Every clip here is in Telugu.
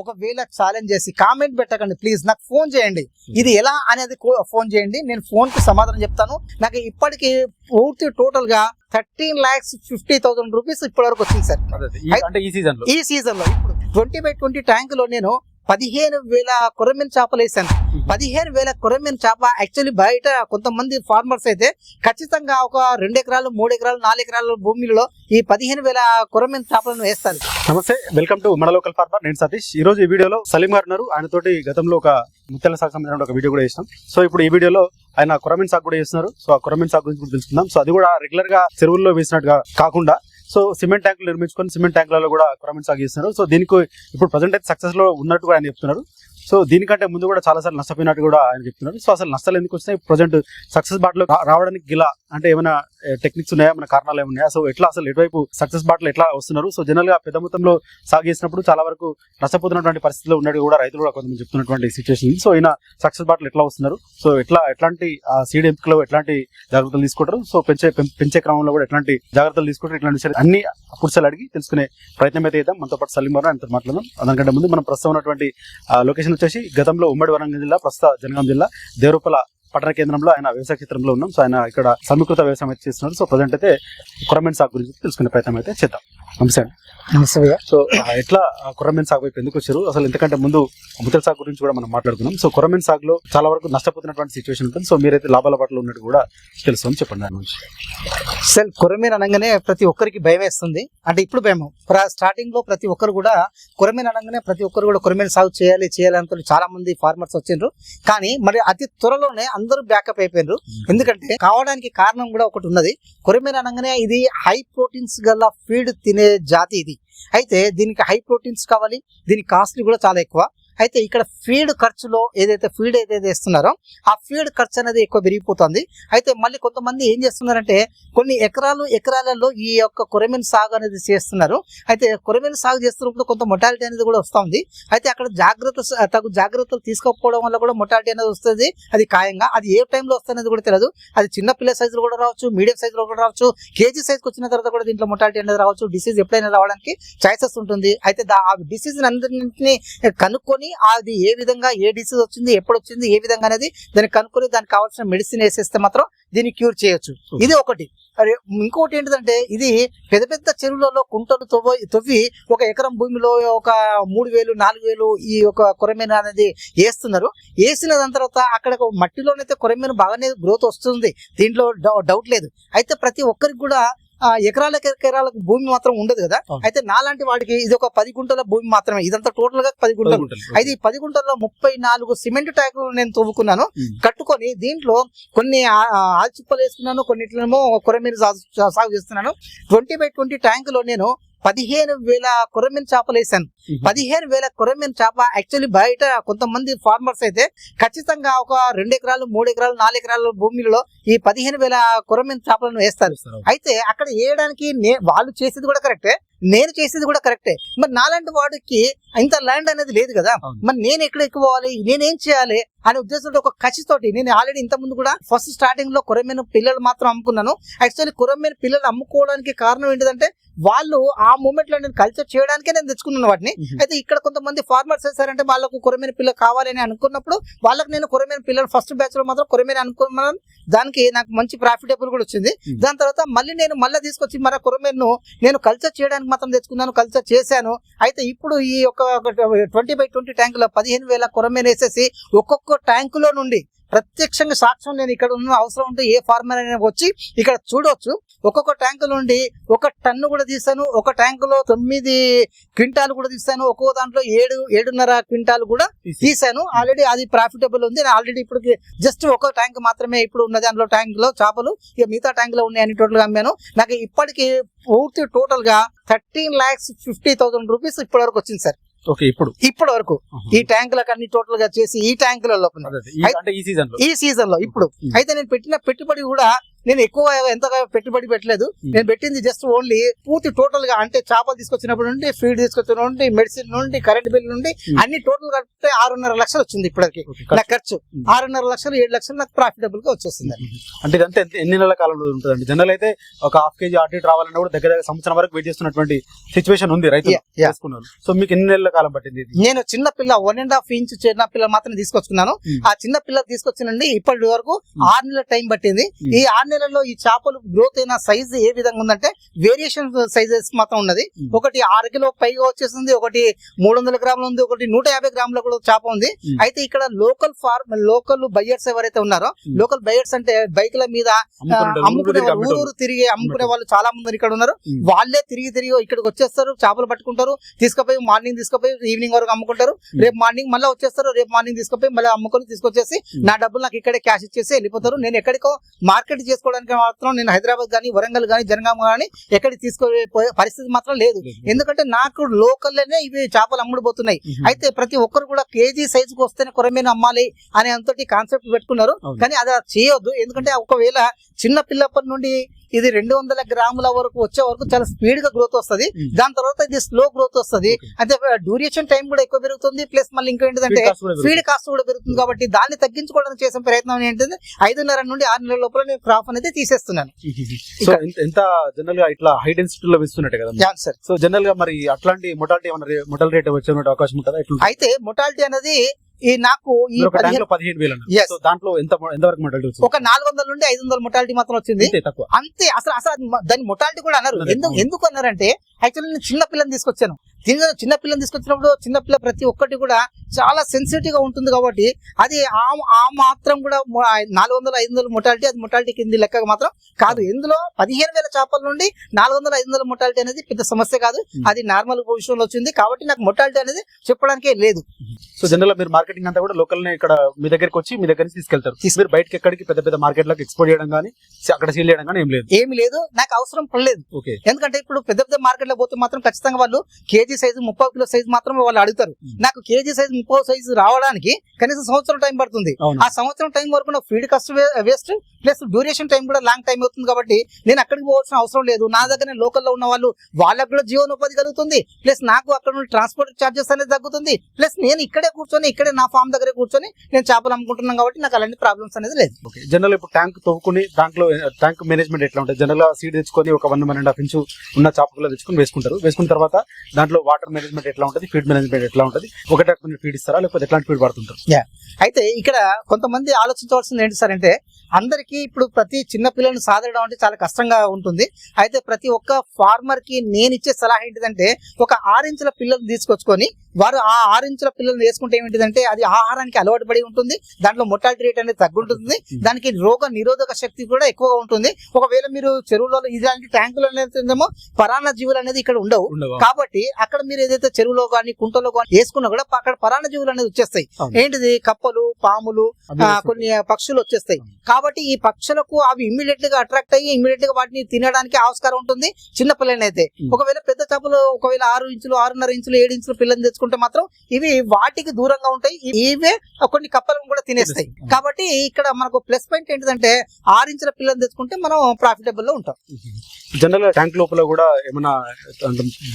ఒకవేళ ఛాలెంజ్ చేసి కామెంట్ పెట్టకండి ప్లీజ్ నాకు ఫోన్ చేయండి. ఇది ఎలా అనేది ఫోన్ చేయండి. నేను ఫోన్కి సమాధానం చెప్తాను. నాకు ఇప్పటికి పూర్తి టోటల్గా thirteen lakhs fifty thousand rupees ఇప్పటి వరకు వచ్చింది సార్. అంటే ఈ సీజన్లో? ఈ సీజన్లో. ఇప్పుడు ట్వంటీ బై ట్వంటీ ట్యాంక్లో నేను పదిహేను వేల కొరమెన్ చేపలు వేసాను పదిహేను వేల కొరమెన్ చేప యాక్చువల్లీ బయట కొంతమంది ఫార్మర్స్ అయితే ఖచ్చితంగా ఒక రెండు ఎకరాలు మూడు ఎకరాలు నాలుగు ఎకరాల భూమిలో ఈ పదిహేను వేల కొరమెన్ చేపలను వేస్తారు. నమస్తే వెల్కమ్ టు మన లోకల్ ఫార్మర్ నేను సతీష్. ఈ రోజు ఈ వీడియోలో సలీం గారు ఉన్నారు. ఆయన తోటి గతంలో ఒక ముత్యాల సాగు సంబంధించిన ఒక వీడియో కూడా చేసినాం. సో ఇప్పుడు ఈ వీడియోలో ఆయన కొరమిన్ సాగు కూడా చేస్తున్నారు. సో ఆ కొరమిన్ సాగు గురించి కూడా తెలుసుకుందాం. సో అది కూడా రెగ్యులర్గా చెరువుల్లో వేసినట్టుగా కాకుండా సో సిమెంట్ ట్యాంకులు నిర్మించుకొని సిమెంట్ ట్యాంకులలో కూడా కొరమిన్ సాగు చేస్తున్నారు. సో దీనికి ఇప్పుడు ప్రజెంట్ అయితే సక్సెస్లో ఉన్నట్టు ఆయన చెప్తున్నారు. సో దీనికంటే ముందు కూడా చాలా సార్లు నష్టపోయినట్టు కూడా ఆయన చెప్తున్నారు. సో అసలు నష్టాలు ఎందుకు వస్తాయి ప్రజెంట్ సక్సెస్ బాటలో రావడానికి గిలా అంటే ఏమైనా టెక్నిక్స్ ఉన్నాయా? మన కారణాలు ఏమున్నాయా సో ఎట్లా అసలు ఎటువైపు సక్సెస్ బాటలు ఎట్లా వస్తున్నారు? సో జనరల్గా పెద్ద మొత్తంలో సాగు చేసినప్పుడు చాలా వరకు నష్టపోతున్నటువంటి పరిస్థితిలో ఉన్నట్టు కూడా రైతులు కూడా కొంతమంది చెప్తున్నటువంటి సిచ్యువేషన్ సో ఈయన సక్సెస్ బాటలు ఎట్లా వస్తున్నారు? సో ఎట్లా ఎట్లాంటి సీడ్ ఎంపికలో ఎట్లాంటి జాగ్రత్తలు తీసుకుంటారు? సో పెంచే పెంచే క్రమంలో కూడా ఎట్లాంటి జాగ్రత్తలు తీసుకుంటారు? ఇట్లాంటి విషయాలు? అన్ని పురుషాలు అడిగి తెలుసుకునే ప్రయత్నం అయితే చేద్దాం. మనతో పాటు సలీం గారు ఆయనతో మాట్లాడదాం. దానికంటే ముందు మనం ప్రస్తుతం ఉన్నటువంటి లొకేషన్ వచ్చేసి గతంలో ఉమ్మడి వరంగల్ జిల్లా ప్రస్తుత జనగాం జిల్లా దేవరూపల పట్టణ కేంద్రంలో ఆయన వ్యవసాయ క్షేత్రంలో ఉన్నాం. సో ఆయన ఇక్కడ సమీకృత వ్యవసాయం అయితే చేస్తున్నారు. సో ప్రజెంట్ అయితే కురమెన్ సాగు గురించి తెలుసుకునే ప్రయత్నం అయితే చేద్దాం. నమస్తే అండి. సో ఎట్లా కుర్రమెన్ సాగు వైపు ఎందుకు వచ్చారు? అసలు ఎందుకంటే ముందు ముతల సాగు గురించి కూడా మనం మాట్లాడుకున్నాం. సో కుర్రమెన్ సాగులో చాలా వరకు నష్టపోతున్నటువంటి సిచ్యువేషన్ ఉంటుంది. సో మీరైతే లాభాల పట్ల ఉన్నట్టు కూడా తెలుసు అని చెప్పండి దాని నుంచి సెల్ కొరమీన్ అనగానే ప్రతి ఒక్కరికి భయం వేస్తుంది. అంటే ఇప్పుడు భయం స్టార్టింగ్లో ప్రతి ఒక్కరు కూడా కొరమీన్ అనగానే ప్రతి ఒక్కరు కూడా కొరమీన్ సాగు చేయాలి చేయాలి అంత చాలా మంది ఫార్మర్స్ వచ్చిండ్రు. కానీ మరి అతి త్వరలోనే అందరూ బ్యాకప్ అయిపోయినారు ఎందుకంటే కావడానికి కారణం కూడా ఒకటి ఉన్నది. కొరమీన్ అనగానే ఇది హై ప్రోటీన్స్ గల ఫీడ్ తినే జాతి ఇది. అయితే దీనికి హై ప్రోటీన్స్ కావాలి దీని కాస్ట్ కూడా చాలా ఎక్కువ. అయితే ఇక్కడ ఫీడ్ ఖర్చులో ఏదైతే ఫీడ్ ఏదైతే ఇస్తున్నారో ఆ ఫీడ్ ఖర్చు అనేది ఎక్కువ పెరిగిపోతుంది. అయితే మళ్ళీ కొంతమంది ఏం చేస్తున్నారంటే కొన్ని ఎకరాలు ఎకరాలలో ఈ యొక్క కొరమీన్ సాగు అనేది చేస్తున్నారు. అయితే కొరమీన్ సాగు చేస్తున్నప్పుడు కొంత మొటాలిటీ అనేది కూడా వస్తుంది. అయితే అక్కడ జాగ్రత్త తగు జాగ్రత్తలు తీసుకోకపోవడం వల్ల కూడా మొటాలిటీ అనేది వస్తుంది. అది ఖాయంగా అది ఏ టైంలో వస్తుంది కూడా తెలియదు. అది చిన్న పిల్ల సైజులో కూడా రావచ్చు మీడియం సైజులో కూడా రావచ్చు కేజీ సైజ్కి వచ్చిన తర్వాత కూడా దీంట్లో మొటాలిటీ అనేది రావచ్చు. డిసీజ్ ఎప్పుడైనా రావడానికి ఛాన్సెస్ ఉంటుంది. అయితే ఆ డిసీజ్ అందరినీ కనుక్కొని అది ఏ విధంగా ఏ డిసీజ్ వచ్చింది ఎప్పుడు వచ్చింది ఏ విధంగా అనేది దాన్ని కనుక్కొని దానికి కావాల్సిన మెడిసిన్ వేసేస్తే మాత్రం దీన్ని క్యూర్ చేయొచ్చు. ఇది ఒకటి. ఇంకోటి ఏంటిదంటే ఇది పెద్ద పెద్ద చెరువులలో కుంటలు తవ్వ తవ్వి ఒక ఎకరం భూమిలో ఒక మూడు వేలు నాలుగు వేలు ఈ ఒక కొరమీన అనేది వేస్తున్నారు. వేసిన దాని తర్వాత అక్కడ మట్టిలోనైతే కొరమీన బాగానే గ్రోత్ వస్తుంది. దీంట్లో డౌట్ లేదు. అయితే ప్రతి ఒక్కరికి కూడా ఆ, ఎకరాలకు ఎకరాలకు భూమి మాత్రం ఉండదు కదా. అయితే నాలాంటి వాడికి ఇది ఒక పది గుంటల భూమి మాత్రమే. ఇదంతా టోటల్గా పది గుంటలు. అయితే ఈ పది గుంటల్లో ముప్పై నాలుగు సిమెంట్ ట్యాంకులు నేను తవ్వుకున్నాను. కట్టుకొని దీంట్లో కొన్ని ఆల్చిప్పలు వేసుకున్నాను కొన్నిట్లేమో కొరమీన సాగు సాగు చేస్తున్నాను. ట్వంటీ బై ట్వంటీ ట్యాంకులో నేను పదిహేను వేల కొరమీన చేపలు వేసాను పదిహేను వేల కొరమీన చేప యాక్చువల్లీ బయట కొంతమంది ఫార్మర్స్ అయితే ఖచ్చితంగా ఒక రెండు ఎకరాలు మూడు ఎకరాలు నాలుగు ఎకరాల భూమిలో ఈ పదిహేను వేల కొరమీన చేపలను వేస్తారు. అయితే అక్కడ వేయడానికి వాళ్ళు చేసేది కూడా కరెక్టే నేను చేసేది కూడా కరెక్టే. మరి నాలాంటి వాడికి ఇంత ల్యాండ్ అనేది లేదు కదా. మరి నేను ఎక్కడ ఎక్కువ పోవాలి నేనేం చేయాలి? అనే ఉద్దేశంతో ఒక కసితోటి నేను ఆల్రెడీ ఇంత ముందు కూడా ఫస్ట్ స్టార్టింగ్లో కొరమీన పిల్లలు మాత్రం అమ్ముకున్నాను. యాక్చువల్లీ కొరమీన పిల్లలు అమ్ముకోవడానికి కారణం ఏంటిదంటే వాళ్ళు ఆ మూమెంట్లో నేను కల్చర్ చేయడానికే నేను తెచ్చుకున్నాను వాటిని. అయితే ఇక్కడ కొంతమంది ఫార్మర్స్ చేశారంటే వాళ్ళకు కొరమీన పిల్ల కావాలని అనుకున్నప్పుడు వాళ్ళకి నేను కొరమీన పిల్లలు ఫస్ట్ బ్యాచ్లో మాత్రం కొరమీన అనుకున్నాను. దానికి నాకు మంచి ప్రాఫిటబుల్ కూడా వచ్చింది. దాని తర్వాత మళ్ళీ నేను మళ్ళీ తీసుకొచ్చి మరో కొరమీను నేను కల్చర్ చేయడానికి మాత్రం తెచ్చుకున్నాను కల్చర్ చేశాను. అయితే ఇప్పుడు ఈ యొక్క ట్వంటీ బై ట్వంటీ ట్యాంకులో పదిహేను వేల కొరమేనేసేసి ఒక్కొక్క ట్యాంకులో నుండి ప్రత్యక్షంగా సాక్ష్యం నేను ఇక్కడ ఉన్న అవసరం ఉంటే ఏ ఫార్మర్ అయినా వచ్చి ఇక్కడ చూడొచ్చు. ఒక్కొక్క ట్యాంకు నుండి ఒక టన్ను కూడా తీసాను ఒక ట్యాంకులో తొమ్మిది క్వింటాలు కూడా తీసాను ఒక్కో దాంట్లో ఏడు ఏడున్నర క్వింటాలు కూడా తీసాను ఆల్రెడీ అది ప్రాఫిటబుల్ ఉంది. ఆల్రెడీ ఇప్పుడు జస్ట్ ఒక ట్యాంక్ మాత్రమే ఇప్పుడు ఉన్నది అందులో ట్యాంక్లో చేపలు ఇక మిగతా ట్యాంక్లో ఉన్నాయి అన్ని టోటల్గా అమ్మాను. నాకు ఇప్పటికి పూర్తి టోటల్గా thirteen lakhs fifty thousand rupees ఇప్పటి వరకు వచ్చింది సార్. ఓకే ఇప్పుడు. ఇప్పటి వరకు ఈ ట్యాంకులకు అన్ని టోటల్గా చేసి ఈ ట్యాంకుల లోపల అంటే ఈ సీజన్లో ఈ సీజన్లో ఇప్పుడు. అయితే నేను పెట్టిన పెట్టుబడి కూడా నేను ఎక్కువ ఎంతగా పెట్టుబడి పెట్టలేదు నేను పెట్టింది జస్ట్ ఓన్లీ పూర్తి టోటల్గా అంటే చేపలు తీసుకొచ్చినప్పుడు నుండి ఫీడ్ తీసుకొచ్చిన నుండి మెడిసిన్ నుండి కరెంట్ బిల్ నుండి Hmm. అన్ని టోటల్ కలిపితే ఆరున్నర లక్షలు వచ్చింది ఇప్పటికి నా ఖర్చు Hmm. ఆరున్నర లక్షలు ఏడు లక్షలు నాకు ప్రాఫిటబుల్గా వచ్చేస్తుంది అంటే ఇదంతా ఎంత- ఎన్ని నెలల కాలంలో ఉంటుందండి జనరల్ అయితే ఒక హాఫ్ కేజీ ఇటు రావాలన్నా కూడా దగ్గర దగ్గర సంవత్సరం వరకు వెయిట్ చేస్తున్నటువంటి సిచువేషన్ ఉంది రైతు. చేసుకున్నారు సో మీకు ఎన్ని నెలల కాలం పట్టింది నేను చిన్న పిల్ల వన్ అండ్ హాఫ్ ఇంచ్ చిన్న పిల్ల మాత్రం తీసుకొచ్చుకున్నాను Hmm. ఆ చిన్న పిల్ల తీసుకొచ్చినండి ఇప్పటి వరకు Hmm. ఆరు నెలల టైం పట్టింది Hmm. ఈ ఆరు నెలల్లో ఈ చేపలు గ్రోత్ అయిన సైజ్ ఏ విధంగా ఉందంటే వేరియేషన్ సైజెస్ మాత్రం ఉన్నది. ఒకటి ఆరు కిలో పైగా వచ్చేసింది ఒకటి మూడు వందల గ్రాములు ఉంది ఒకటి నూట యాభై గ్రాముల కూడా చేప ఉంది. అయితే ఇక్కడ లోకల్ ఫార్మ్ లోకల్ బయ్యర్స్ ఎవరైతే ఉన్నారో. లోకల్ బయ్యర్స్ అంటే బైక్ల మీద అమ్ముకునే ఊరు తిరిగి అమ్ముకునే వాళ్ళు చాలా మంది ఇక్కడ ఉన్నారు. వాళ్ళే తిరిగి తిరిగి ఇక్కడికి వచ్చేస్తారు చేపలు పట్టుకుంటారు తీసుకుపోయి మార్నింగ్ తీసుకుపోయి ఈవినింగ్ వరకు అమ్ముకుంటారు. రేపు మార్నింగ్ మళ్ళీ వచ్చేస్తారు రేపు మార్నింగ్ తీసుకుపోయి మళ్ళీ అమ్ముకొని తీసుకొచ్చేసి. నా డబ్బులు నాకు ఇక్కడే క్యాష్ ఇచ్చేసి వెళ్ళిపోతారు నేను ఎక్కడికో మార్కెట్ చేసుకోవడానికి మాత్రం నేను హైదరాబాద్ కానీ వరంగల్ కానీ జనగామ కానీ ఎక్కడికి తీసుకుపోయే పరిస్థితి మాత్రం లేదు. ఎందుకంటే నాకు లోకల్లోనే ఇవి చేపలు అమ్ముడుపోతున్నాయి. అయితే ప్రతి ఒక్కరు కూడా కేజీ సైజుకి వస్తేనే కొరమీన అమ్మాలి అనే అంతటి కాన్సెప్ట్ పెట్టుకున్నారు. కానీ అది చేయొద్దు. ఎందుకంటే ఒకవేళ చిన్న పిల్లప్పటి నుండి ఇది రెండు వందల గ్రాముల వరకు వచ్చే వరకు చాలా స్పీడ్గా గ్రోత్ వస్తది. Mm. దాని తర్వాత ఇది స్లో గ్రోత్ వస్తది. అంటే డ్యూరేషన్ టైం కూడా ఎక్కువ పెరుగుతుంది. ప్లస్ మళ్ళీ ఇంకేంటిదంటే ఫీడ్ కాస్ట్ కూడా పెరుగుతుంది. కాబట్టి దాన్ని తగ్గించుకోవడానికి చేసే ప్రయత్నం ఏంటంటే ఐదున్నర నుండి ఆరు నెలల లోపల నేను క్రాప్ అనేది తీసేస్తున్నాను. సో ఎంత జనరల్గా ఇట్లా హై డెన్సిటీలో వేస్తున్నట్టే కదా సార్ సో జనరల్గా మరి అట్లాంటి మొటాలిటీ ఏమైనా మొటల్ రేట్ వచ్చే అవకాశం ఉంటుందా? అయితే మొటాలిటీ అనేది ఈ నాకు ఈ పదిహేను వేలు దాంట్లో ఎంత ఎంతవరకు మొటాలిటీ ఒక నాలుగు వందల నుండి ఐదు వందల మొటాలిటీ మాత్రం వచ్చింది. అంతే అసలు అసలు దాని మొటాలిటీ కూడా అన్నారు. ఎందుకు. ఎందుకు అన్నారంటే యాక్చువల్లీ నేను చిన్న పిల్లని తీసుకొచ్చాను. దీనిలో చిన్న పిల్లని తీసుకొచ్చినప్పుడు చిన్న పిల్ల ప్రతి ఒక్కటి కూడా చాలా సెన్సిటివ్గా ఉంటుంది కాబట్టి అది ఆ ఆ మాత్రం కూడా నాలుగు వందల ఐదు వందల మొటాలిటీ అది మొటాలిటీ కింది లెక్క మాత్రం కాదు. ఇందులో పదిహేను వేల చేపల నుండి నాలుగు వందల ఐదు వందల మొటాలిటీ అనేది పెద్ద సమస్య కాదు. అది నార్మల్ పొజిషన్లో వచ్చింది కాబట్టి నాకు మొటాలిటీ అనేది చెప్పడానికే లేదు. సో జనరల్ మీరు మార్కెటింగ్ అంతా కూడా లోకల్ ఇక్కడ మీ దగ్గరికి వచ్చి మీ దగ్గర నుంచి తీసుకెళ్తారు. తీసు- మీరు బయటకి ఎక్కడికి పెద్ద పెద్ద మార్కెట్లకు ఎక్స్పోర్ట్ చేయడం కానీ అక్కడ సేల్ చేయడం కానీ ఏం లేదు. ఏమి లేదు. నాకు అవసరం పడలేదు. ఎందుకంటే ఇప్పుడు పెద్ద పెద్ద మార్కెట్లో పోతే మాత్రం ఖచ్చితంగా వాళ్ళు కేజీ సైజు ముప్పై కిలో సైజు మాత్రమే వాళ్ళు అడుగుతారు. నాకు కేజీ సైజు ముప్పై సైజు రావడానికి కనీసం సంవత్సరం టైం పడుతుంది. ఆ సంవత్సరం టైం వరకు feed cost waste plus duration time కూడా లాంగ్ టైం అవుతుంది కాబట్టి నేను అక్కడికి పోవాల్సిన అవసరం లేదు. నా దగ్గర లోకల్లో ఉన్న వాళ్ళు వాళ్ళకు కూడా జీవనోపాధి కలుగుతుంది. ప్లస్ నాకు అక్కడ నుండి ట్రాన్స్పోర్ట్ చార్జెస్ అనేది తగ్గుతుంది. ప్లస్ నేను ఇక్కడే కూర్చొని ఇక్కడే నా ఫామ్ దగ్గరే కూర్చొని నేను చేపలు అమ్ముకుంటున్నాను కాబట్టి నాకు అలాంటి ప్రాబ్లమ్స్ అనేది లేదు. జనరల్ ఇప్పుడు ట్యాంక్ తవ్వుకుని దాంట్లో ట్యాంక్ మేనేజ్మెంట్ ఎట్లా ఉంటుంది? జనరల్ సీడ్ తెచ్చుకొని ఒక one one and half inch ఉన్న చాపకులో తెచ్చుకొని వేసుకుంటారు. వేసుకున్న తర్వాత దాంట్లో వాటర్ మేనేజ్మెంట్ ఎట్లా ఉంటుంది ఫీడ్ మేనేజ్మెంట్ ఎట్లా ఉంటుంది ఒకటే ఫీడ్ ఇస్తారా లేకపోతే ఎట్లాంటి ఫీడ్ పడుతుంటారు అయితే ఇక్కడ కొంతమంది ఆలోచించవలసింది ఏంటి సార్ అంటే అందరికీ ఇప్పుడు ప్రతి చిన్న పిల్లల్ని సాధడం అంటే చాలా కష్టంగా ఉంటుంది. అయితే ప్రతి ఒక్క ఫార్మర్కి నేను ఇచ్చే సలహా ఏంటిదంటే ఒక ఆరించుల పిల్లల్ని తీసుకొచ్చుకొని వారు ఆ ఆరించుల పిల్లల్ని వేసుకుంటే ఏంటిదంటే అది ఆహారానికి అలవాటు పడి ఉంటుంది దాంట్లో మొటాలిటీ రేట్ అనేది తగ్గుంటుంది దానికి రోగ నిరోధక శక్తి కూడా ఎక్కువగా ఉంటుంది. ఒకవేళ మీరు చెరువులలో ఇలాంటి ట్యాంకులు అనేదేమో పరాన్న జీవులు అనేది ఇక్కడ ఉండవు. కాబట్టి అక్కడ మీరు ఏదైతే చెరువులో కానీ కుంటలో కానీ వేసుకున్నా కూడా అక్కడ పరాన్న జీవులు అనేది వచ్చేస్తాయి. ఏంటిది? కప్పలు పాములు. కొన్ని పక్షులు వచ్చేస్తాయి. కాబట్టి ఈ పక్షులకు అవి ఇమ్మీడియట్గా అట్రాక్ట్ అయ్యి ఇమ్మీడియట్గా వాటిని తినడానికి ఆస్కారం ఉంటుంది చిన్న పిల్లని అయితే Hmm. ఒకవేళ పెద్ద చేపలు ఒకవేళ ఆరు ఇంచులు ఆరున్నర ఇంచులు ఏడు ఇంచులు పిల్లని తెచ్చుకుంటే మాత్రం ఇవి వాటికి దూరంగా ఉంటాయి. ఇవే కొన్ని కప్పలను కూడా తినేస్తాయి. కాబట్టి ఇక్కడ మనకు ప్లస్ పాయింట్ ఏంటిదంటే ఆరు ఇంచుల పిల్లని తెచ్చుకుంటే మనం ప్రాఫిటబుల్లో ఉంటాం. జనరల్గా ట్యాంక్ లోపల కూడా ఏమైనా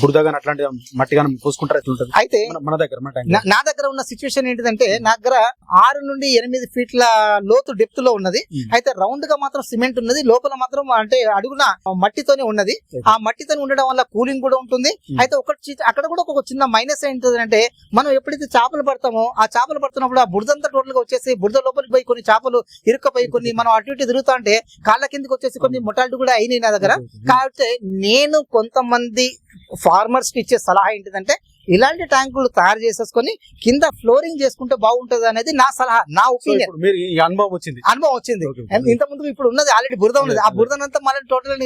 బురద గాని అట్లాంటి మట్టి గాని పోసుకుంటారా ఉంటుంది? అయితే మన- దగ్గర నా- దగ్గర. ఉన్న సిచ్యువేషన్ ఏంటిదంటే నా దగ్గర ఆరు నుండి ఎనిమిది ఫీట్ల లోతు డెప్త్లో ఉన్నది. అయితే రౌండ్గా మాత్రం సిమెంట్ ఉన్నది. లోపల మాత్రం అంటే అడుగున మట్టితోనే ఉన్నది. ఆ మట్టితోనే ఉండడం వల్ల కూలింగ్ కూడా ఉంటుంది. అయితే ఒక చి- అక్కడ కూడా ఒక చిన్న మైనస్ ఏంటిదంటే మనం ఎప్పుడైతే చేపలు పడతామో ఆ చేపలు పడుతున్నప్పుడు ఆ బురదంతా టోటల్గా వచ్చేసి బురద లోపలికి పోయి కొన్ని చేపలు ఇరుక్కపోయి కొన్ని మనం అటు ఇటు తిరుగుతా అంటే కాళ్ళ కిందకి వచ్చేసి కొన్ని మొటాలిటీ కూడా అయినాయి నా దగ్గర. కాబట్టి నేను కొంతమంది ఫార్మర్స్కి ఇచ్చే సలహా ఏంటిదంటే ఇలాంటి ట్యాంకులు తయారు చేసేసుకొని కింద ఫ్లోరింగ్ చేసుకుంటే బాగుంటది అనేది నా సలహా నా ఒపీనియన్. ఇప్పుడు మీరు ఈ అనుభవం వచ్చింది. అనుభవం వచ్చింది. ఇంత ముందు ఇప్పుడు ఉన్నది ఆల్రెడీ బురద ఉన్నది. ఆ బురదనంతా మళ్ళీ టోటల్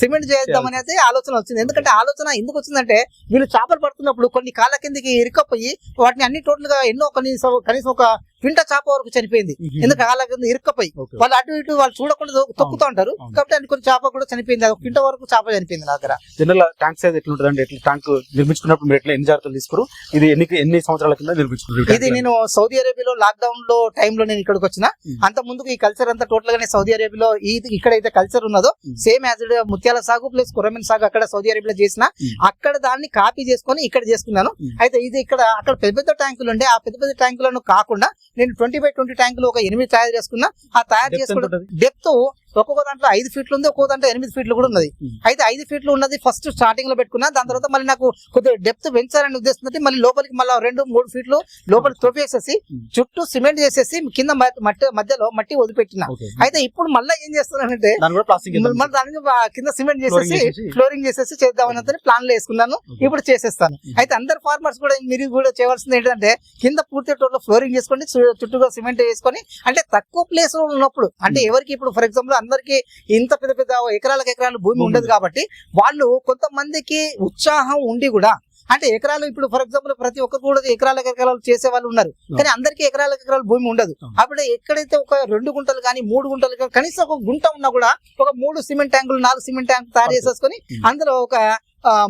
సిమెంట్ చేద్దాం అనేది ఆలోచన వచ్చింది. ఎందుకంటే ఆలోచన ఎందుకు వచ్చిందంటే వీళ్ళు చేపలు పడుతున్నప్పుడు కొన్ని కాళ్ళ కిందకి ఇరుకపోయి వాటిని అన్ని టోటల్గా ఎన్నో కనీసం కనీసం ఒక పింట చేప వరకు చనిపోయింది. ఎందుకు వాళ్ళ కింద ఇరుక్కపోయి. వాళ్ళు అటు ఇటు వాళ్ళు చూడకుండా తొక్కుతూ ఉంటారు. కాబట్టి అనుకున్న చేప కూడా చనిపోయింది. అది పింట వరకు చేప చనిపోయింది నా దగ్గర. జనరల్ ట్యాంక్ సైజ్ ఎట్లా ఉంటుంది ఎట్లా ట్యాంక్ నిర్మించుకున్నప్పుడు మీరు ఎట్లా ఎన్ని జాగ్రత్తలు తీసుకురు? ఇది ఎన్ని ఎన్ని సంవత్సరాల కింద నిర్మించుకున్నారు ఇది నేను సౌదీ అరేబియాలో లాక్డౌన్లో టైంలో నేను ఇక్కడికి వచ్చిన. అంత ముందుకు ఈ కల్చర్ అంతా టోటల్గా నేను సౌదీ అరేబియాలో ఈ ఇక్కడైతే కల్చర్ ఉన్నదో. సేమ్ యాజ్ ముత్యాల సాగు ప్లస్ కొరమెన్ సాగు అక్కడ సౌదీ అరేబియాలో చేసిన. అక్కడ దాన్ని కాపీ చేసుకొని ఇక్కడ చేసుకున్నాను. అయితే ఇది ఇక్కడ అక్కడ పెద్ద పెద్ద ట్యాంకులు ఉండే. ఆ పెద్ద పెద్ద ట్యాంకులను కాకుండా నేను ట్వంటీ బై ట్వంటీ ట్యాంకులు ఒక ఎనిమిది తయారు చేసుకున్నా ఆ తయారు ఉంటుంది? డెప్త్ ఒక్కొక్క దాంట్లో ఐదు ఫీట్లు ఉంది ఒక్కొక్క దాంట్లో ఎనిమిది ఫీట్లు కూడా ఉన్నది Hmm. అయితే ఐదు ఫీట్లు ఉన్నది ఫస్ట్ స్టార్టింగ్లో పెట్టుకున్నా దాని తర్వాత మళ్ళీ నాకు కొద్దిగా డెప్త్ పెంచాలనే ఉద్దేశంతో మళ్ళీ లోపలికి మళ్ళీ రెండు మూడు ఫీట్లు లోపలికి తొప్పేసేసి Hmm. చుట్టూ సిమెంట్ చేసేసి కింద మట్టి మధ్యలో మట్టి వదిలిపెట్టిన. అయితే ఇప్పుడు మళ్ళీ ఏం చేస్తున్నానంటే మళ్ళీ దానికి కింద సిమెంట్ చేసేసి ఫ్లోరింగ్ చేసేసి చేద్దామని ప్లాన్లో వేసుకున్నాను. ఇప్పుడు చేసేస్తాను Hmm. అయితే అందరు ఫార్మర్స్ కూడా మీరు కూడా చేయవలసింది ఏంటంటే కింద పూర్తి టోటల్ ఫ్లోరింగ్ చేసుకోండి చు- చుట్టూగా సిమెంట్ వేసుకొని అంటే తక్కువ ప్లేస్లో ఉన్నప్పుడు అంటే Hmm. ఎవరికి ఇప్పుడు ఫర్ ఎగ్జాంపుల్ అందరికి ఇంత పెద్ద పెద్ద ఎకరాలకు ఎకరాలు భూమి ఉండదు. కాబట్టి వాళ్ళు కొంతమందికి ఉత్సాహం ఉండి కూడా అంటే ఎకరాలు ఇప్పుడు ఫర్ ఎగ్జాంపుల్ ప్రతి ఒక్కరు కూడా ఎకరాలకు ఎకరాలు చేసే వాళ్ళు ఉన్నారు కానీ అందరికీ ఎకరాలకు ఎకరాలు భూమి ఉండదు. అప్పుడు ఎక్కడైతే ఒక రెండు గుంటలు కానీ మూడు గుంటలు కానీ కనీసం ఒక గుంట ఉన్నా కూడా ఒక మూడు సిమెంట్ ట్యాంకులు నాలుగు సిమెంట్ ట్యాంకులు తయారు. చేసేసుకొని. అందులో ఒక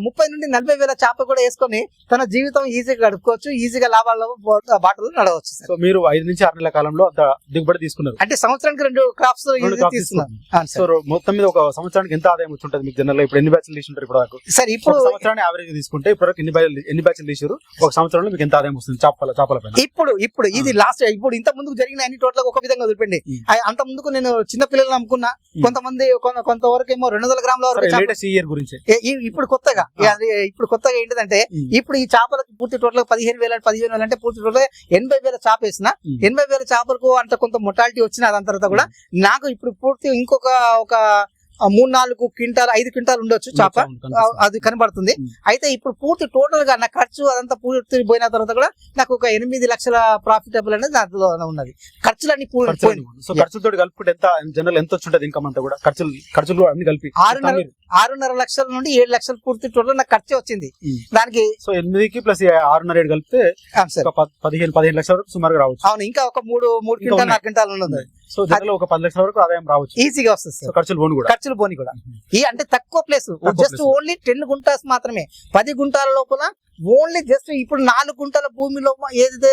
ముప్పై నుండి నలభై వేల చేప కూడా వేసుకొని తన జీవితం ఈజీగా గడుపుకోవచ్చు ఈజీగా లాభాల బాటలు నడవచ్చు సార్. సో మీరు ఐదు నుంచి ఆరు నెలల కాలంలో అంత దిగుబడి తీసుకున్నారు. అంటే సంవత్సరానికి రెండు క్రాప్స్ అవును సో మొత్తం మీద ఒక సంవత్సరానికి ఎంత ఆదాయం వచ్చి ఉంటుంది మీకు జనరల్ ఇప్పుడు ఎన్ని బ్యాచ్లు తీసుంటారు ఇప్పుడు వరకు సార్ ఇప్పుడు సంవత్సరాన్ని యావరేజ్ తీసుకుంటే ఇప్పుడు ఎన్ని బ్యాచ్లు ఎన్ని బ్యాచ్లు తీసారు ఒక సంవత్సరంలో మీకు ఎంత ఆదాయం వస్తుంది చేపల చేపల పైన? ఇప్పుడు ఇప్పుడు ఇది లాస్ట్ ఇప్పుడు ఇంత ముందుకు జరిగిన అన్ని టోటల్ ఒక విధంగా. ఆ- అంత ముందుకు నేను చిన్న పిల్లలు అమ్ముకున్నా. కొంతమంది కొంతవరకు ఏమో రెండు వందల గ్రాముల వరకు ఇయర్ గురించి. ఇప్పుడు కొత్తగా ఇప్పుడు కొత్తగా ఏంటిదంటే ఉం. ఇప్పుడు ఈ చేపలకు పూర్తి టోటల్ పదిహేను వేల పదిహేను వేలు అంటే పూర్తి టోటల్ ఎనభై వేల చేప వేసిన. ఎనభై వేల చేపలకు అంత కొంత మొటాలిటీ వచ్చిన దాని తర్వాత కూడా నాకు ఇప్పుడు పూర్తి ఇంకొక ఒక మూడు నాలుగు క్వింటాల్ ఐదు క్వింటాల్ ఉండొచ్చు చేప. అది కనబడుతుంది. అయితే ఇప్పుడు పూర్తి టోటల్గా నా ఖర్చు అదంతా పూర్తి పోయిన తర్వాత కూడా నాకు ఒక ఎనిమిది లక్షల ప్రాఫిటబుల్ అనేది దాంట్లో ఉన్నది. ఖర్చులన్నీ. సో ఖర్చులతో కలుపుకుంటే ఎంత జనరల్ ఎంత వచ్చి ఉంటుంది ఇన్కమ్ అంతా కూడా? ఖర్చులు ఖర్చులు కూడా అన్ని కలిపి. ఆరున్నర ఆరున్నర లక్షల నుండి ఏడు లక్షల పూర్తి టోటల్ నాకు ఖర్చు వచ్చింది. దానికి సో ఎనిమిదికి ప్లస్ ఆరున్నర ఏడు కలిపితే పదిహేను పదిహేను లక్షల వరకు సుమారుగా రావచ్చు. అవును ఇంకా ఒక మూడు మూడు ఇంకా క్వింటాల్. నాలుగు క్వింటాల్ ఉన్నది. సో జనరల్ ఒక పది లక్షల వరకు ఆదాయం రావచ్చు. ఈజీగా వస్తుంది సార్. ఖర్చులు పోను కూడా. ఖర్చులు పోని కూడా. ఈ అంటే తక్కువ place. Just. Only ten guntas మాత్రమే. పది గుంటాల లోపల ఓన్లీ జస్ట్ ఇప్పుడు నాలుగు గుంటల భూమిలో ఏదైతే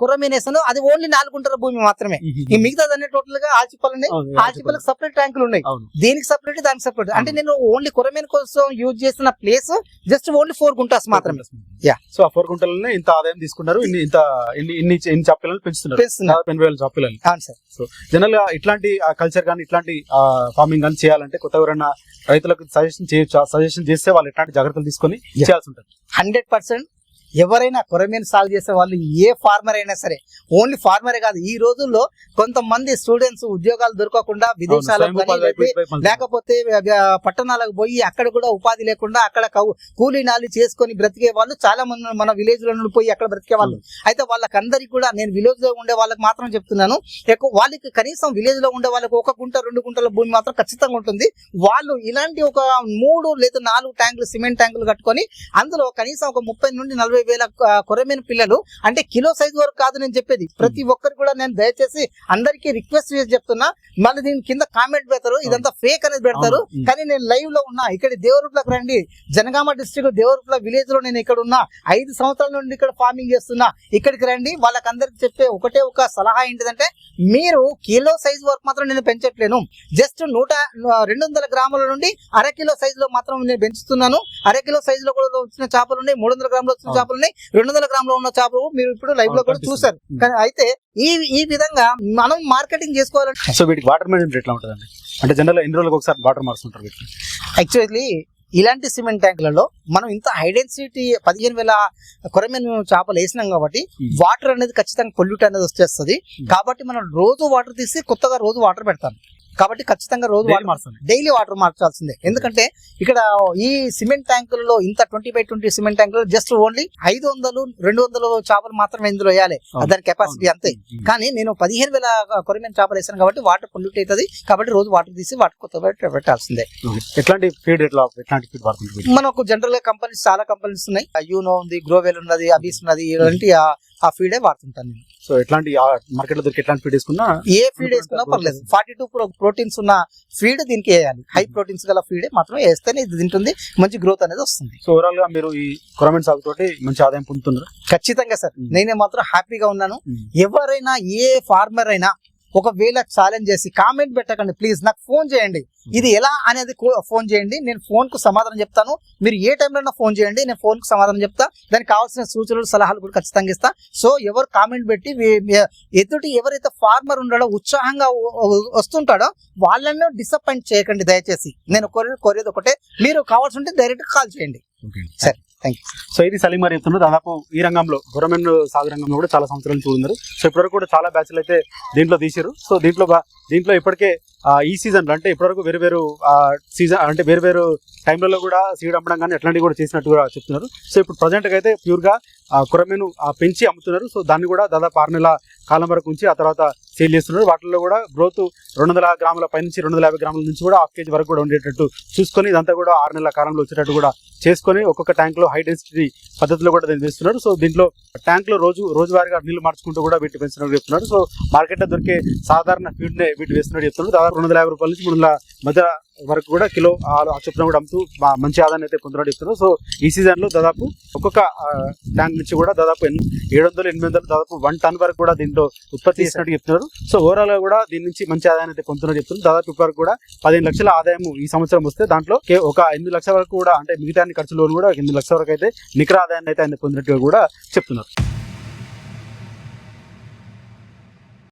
కుర్రమీన్ వేసానో అది ఓన్లీ నాలుగు గుంటల భూమి మాత్రమే. ఈ మిగతాది అన్ని టోటల్గా అవును, ఆచిపల్కి సపరేట్ ట్యాంకులు ఉన్నాయి. దీనికి సపరేట్? దానికి సపరేట్. అంటే. నేను ఓన్లీ కుర్రమీన్ కోసం యూజ్ చేసిన place just only four guntas మాత్రమే. Yeah. సో ఆ ఫోర్ గుంటలనే ఇంత ఆదాయం తీసుకున్నారు ఇన్ని ఇంత ఇన్ని ఇన్ని ఇన్ని చాప్ పిల్లలు పెంచుతున్నారు. ఎనభై వేల చాప్ పిల్లలు అవును సార్. జనరల్గా ఇట్లాంటి కల్చర్ కానీ ఇట్లాంటి ఫార్మింగ్ కానీ చేయాలంటే కొత్త ఎవరైనా రైతులకు సజెషన్ చేయొచ్చు? సజెషన్ చేస్తే వాళ్ళు ఎట్లాంటి జాగ్రత్తలు తీసుకొని. చేయాల్సి ఉంటుంది. హండ్రెడ్ পার্সেন্ট ఎవరైనా కొరమీను సాగు చేసే వాళ్ళు ఏ ఫార్మర్ అయినా సరే ఓన్లీ ఫార్మరే కాదు. ఈ రోజుల్లో కొంతమంది స్టూడెంట్స్ ఉద్యోగాలు దొరకకుండా విదేశాలకు లేకపోతే పట్టణాలకు పోయి అక్కడ కూడా ఉపాధి లేకుండా అక్కడ కౌ- కూలీ నాలి చేసుకొని బ్రతికే వాళ్ళు చాలా మంది మన విలేజ్లో నుండి పోయి అక్కడ బ్రతికే వాళ్ళు. అయితే వాళ్ళకందరికి కూడా నేను విలేజ్లో ఉండే వాళ్ళకి మాత్రం చెప్తున్నాను ఎక్కువ వాళ్ళకి కనీసం విలేజ్లో ఉండే వాళ్ళకి ఒక గుంట రెండు గుంటల భూమి మాత్రం ఖచ్చితంగా ఉంటుంది. వాళ్ళు ఇలాంటి ఒక మూడు లేదా నాలుగు ట్యాంకులు సిమెంట్ ట్యాంకులు కట్టుకొని అందులో కనీసం ఒక ముప్పై నుండి నలభై వేల కొరమైన పిల్లలు అంటే కిలో సైజు వరకు కాదు నేను చెప్పేది. ప్రతి ఒక్కరు కూడా నేను దయచేసి అందరికీ రిక్వెస్ట్ చేసి చెప్తున్నా మళ్ళీ దీని కింద కామెంట్ పెడతారు ఇదంతా ఫేక్ అనేది పెడతారు. కానీ నేను లైవ్లో ఉన్నా ఇక్కడ దేవరూపులకు రండి. జనగామ డిస్ట్రిక్ట్ దేవరూపుల విలేజ్లో నేను ఇక్కడ ఉన్నా ఐదు సంవత్సరాల నుండి ఇక్కడ ఫార్మింగ్ చేస్తున్నా ఇక్కడికి రండి. వాళ్ళకందరికి చెప్పే ఒకటే ఒక సలహా ఏంటిదంటే మీరు కిలో సైజ్ వరకు మాత్రం నేను పెంచట్లేను. జస్ట్ నూట రెండు వందల గ్రాముల నుండి అర కిలో సైజ్లో మాత్రం నేను పెంచుతున్నాను. అర కిలో సైజ్లో కూడా వచ్చిన చేపలు ఉన్నాయి మూడు వందల గ్రాములు వచ్చిన అవును. చేపలు ఉన్నాయి రెండు వందల గ్రాములు ఉన్న చేపలు మీరు ఇప్పుడు లైవ్లో కూడా. చూసారు. కానీ అయితే ఈ ఈ విధంగా మనం మార్కెటింగ్ చేసుకోవాలంటే సో వీటికి వాటర్ మేనేజ్మెంట్ ఎట్లా ఉంటుందండి అంటే జనరల్ ఎన్ని రోజులకు ఒకసారి వాటర్ మారుస్తుంటారు వీటికి యాక్చువల్లీ ఇలాంటి సిమెంట్ ట్యాంకులలో మనం ఇంత హై డెన్సిటీ పదిహేను వేల కొరమైన చేపలు వేసినాం కాబట్టి Hmm. వాటర్ అనేది ఖచ్చితంగా పొల్యూట్ అనేది వచ్చేస్తుంది Hmm. కాబట్టి మనం రోజు వాటర్ తీసి కొత్తగా రోజు వాటర్ పెడతాం కాబట్టి ఖచ్చితంగా రోజు వాటర్ డైలీ వాటర్ మార్చాల్సిందే. ఎందుకంటే ఇక్కడ ఈ సిమెంట్ ట్యాంకులలో ఇంత ట్వంటీ బై ట్వంటీ సిమెంట్ ట్యాంకులు జస్ట్ ఓన్లీ ఐదు వందలు రెండు వందలు చేపలు మాత్రమే ఇందులో వేయాలి. దాని కెపాసిటీ అంతే. కానీ నేను పదిహేను వేల కొరమైన చేపలు వేసాను కాబట్టి వాటర్ పొల్యూట్ అవుతుంది. కాబట్టి రోజు వాటర్ తీసి వాటర్ కొత్త పెట్టాల్సిందే. ఎట్లాంటి ఫీడ్ ఎట్లా ఎట్లాంటి ఫీడ్? మనకు జనరల్గా కంపెనీస్ చాలా కంపెనీస్ ఉన్నాయి. యూనో ఉంది గ్రోవెల్ ఉన్నది అబీస్ ఉన్నది ఇలాంటి ఆ ఫీడే వాడుతుంటాను నేను. సో ఎట్లాంటి మార్కెట్లో దొరికి ఎట్లాంటి ఫీడ్ తీసుకున్నా ఏ ఫీడ్ వేసుకున్నా పర్లేదు. ఫార్టీ టూ ప్రోటీన్స్ ఉన్న ఫీడ్ దీనికి వేయాలి. హై ప్రోటీన్స్ గల ఫీడే మాత్రం వేస్తేనే ఇది తింటుంది మంచి గ్రోత్ అనేది వస్తుంది. సో ఓవరాల్గా మీరు ఈ కొరమెంట్ సాగు తోటి మంచి ఆదాయం పొందుతున్నారు? ఖచ్చితంగా సార్. Mm. నేనే మాత్రం హ్యాపీగా ఉన్నాను. Mm. ఎవరైనా ఏ ఫార్మర్ అయినా ఒకవేళ ఛాలెంజ్ చేసి కామెంట్ పెట్టకండి ప్లీజ్ నాకు ఫోన్ చేయండి. ఇది ఎలా అనేది ఫోన్ చేయండి నేను ఫోన్కు సమాధానం చెప్తాను. మీరు ఏ టైంలో ఫోన్ చేయండి నేను ఫోన్కు సమాధానం చెప్తా. దానికి కావాల్సిన సూచనలు సలహాలు కూడా ఖచ్చితంగా ఇస్తా. సో ఎవరు కామెంట్ పెట్టి ఎదుటి ఎవరైతే ఫార్మర్ ఉన్నాడో ఉత్సాహంగా వస్తుంటాడో వాళ్ళని డిసప్పాయింట్ చేయకండి దయచేసి. నేను కోరేది ఒకటే. మీరు కావాల్సి ఉంటే డైరెక్ట్ కాల్ చేయండి. సరే. థ్యాంక్ యూ సో ఇది సలీం గారు చెప్తున్నారు. దాదాపు ఈ రంగంలో గవర్నమెంట్ సాగు రంగంలో కూడా చాలా సంవత్సరాలు చూడున్నారు సో ఇప్పటివరకు కూడా చాలా బ్యాచ్లు అయితే దీంట్లో తీసారు సో దీంట్లో దీంట్లో ఇప్పటికే ఈ సీజన్లో అంటే ఇప్పటివరకు వేరు వేరు సీజన్ అంటే వేరు వేరు టైంలలో కూడా సీడ్ అమ్మడం కానీ అట్లాంటివి కూడా చేసినట్టు కూడా చెప్తున్నారు. సో ఇప్పుడు ప్రజెంట్గా అయితే ప్యూర్గా కొరమేను పెంచి అమ్ముతున్నారు. సో దాన్ని కూడా దాదాపు ఆరు నెలల కాలం వరకు ఉంచి ఆ తర్వాత సేల్ చేస్తున్నారు. వాటిల్లో కూడా గ్రోత్ రెండు వందల గ్రాముల పై నుంచి రెండు వందల యాభై గ్రాముల నుంచి కూడా హాఫ్ కేజీ వరకు కూడా ఉండేటట్టు చూసుకొని ఇదంతా కూడా ఆరు నెలల కాలంలో వచ్చేటట్టు కూడా చేసుకొని ఒక్కొక్క ట్యాంక్లో హై డెన్సిటీ పద్ధతిలో కూడా దీన్ని వేస్తున్నారు. సో దీంట్లో ట్యాంక్లో రోజు రోజువారీగా నీళ్ళు మార్చుకుంటూ కూడా వీటి పెంచినట్టు చెప్తున్నారు. సో మార్కెట్లో దొరికే సాధారణ ఫీడ్నే వీటిని వీటి వేస్తున్నట్టు చెప్తున్నారు. దాదాపు రెండు వందల యాభై రూపాయల నుంచి మూడు వందల మధ్య వరకు కూడా కిలో ఆ చొప్పున కూడా అమ్ముతూ మంచి ఆదాయం అయితే పొందుతున్నట్టు చెప్తున్నారు. సో ఈ సీజన్లో దాదాపు ఒక్కొక్క ట్యాంక్ నుంచి కూడా దాదాపు ఏడు వందలు ఎనిమిది వందలు దాదాపు వన్ టన్ వరకు కూడా దీంట్లో ఉత్పత్తి చేసినట్టు చెప్తున్నారు. సో ఓవరాల్గా కూడా దీని నుంచి మంచి ఆదాయాన్ని అయితే పొందుతున్నట్టు చెప్తున్నారు. దాదాపు ఇప్పటి వరకు కూడా పదిహేను లక్షల ఆదాయం ఈ సంవత్సరం వస్తే దాంట్లో ఒక ఎనిమిది లక్షల వరకు కూడా అంటే మిగతా ఖర్చులు కూడా ఎనిమిది లక్షల వరకు అయితే నికర ఆదాయాన్ని అయితే ఆయన పొందినట్టుగా కూడా చెప్తున్నారు.